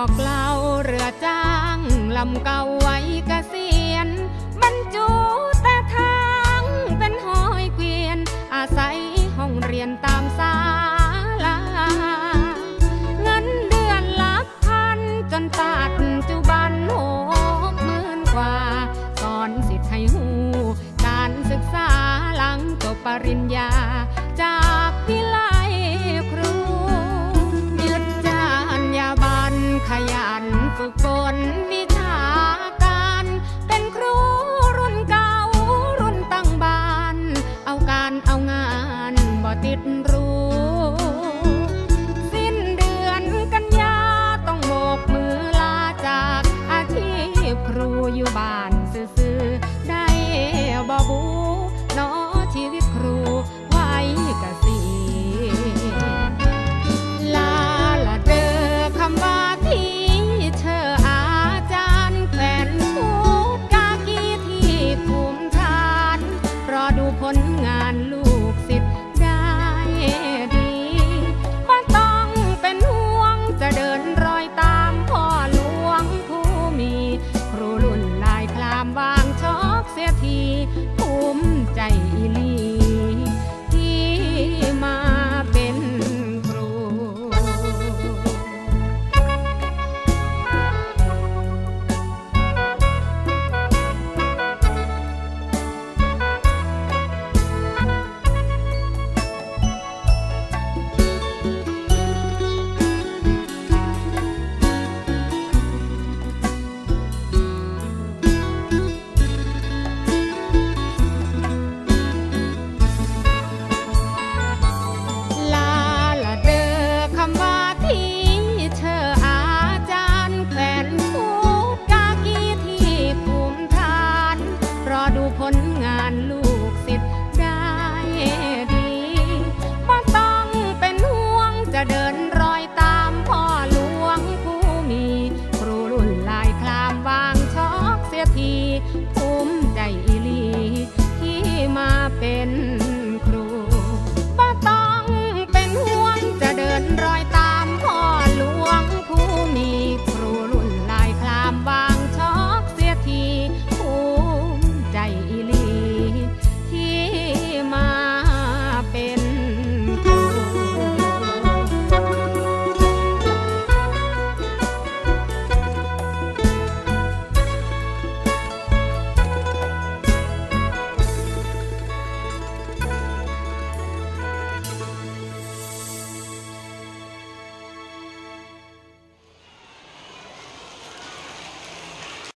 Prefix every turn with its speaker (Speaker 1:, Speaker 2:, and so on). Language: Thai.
Speaker 1: อกเหลาเรือจ้างลำเก่าไว้กเกษียณบรรจุแต่ ติดรู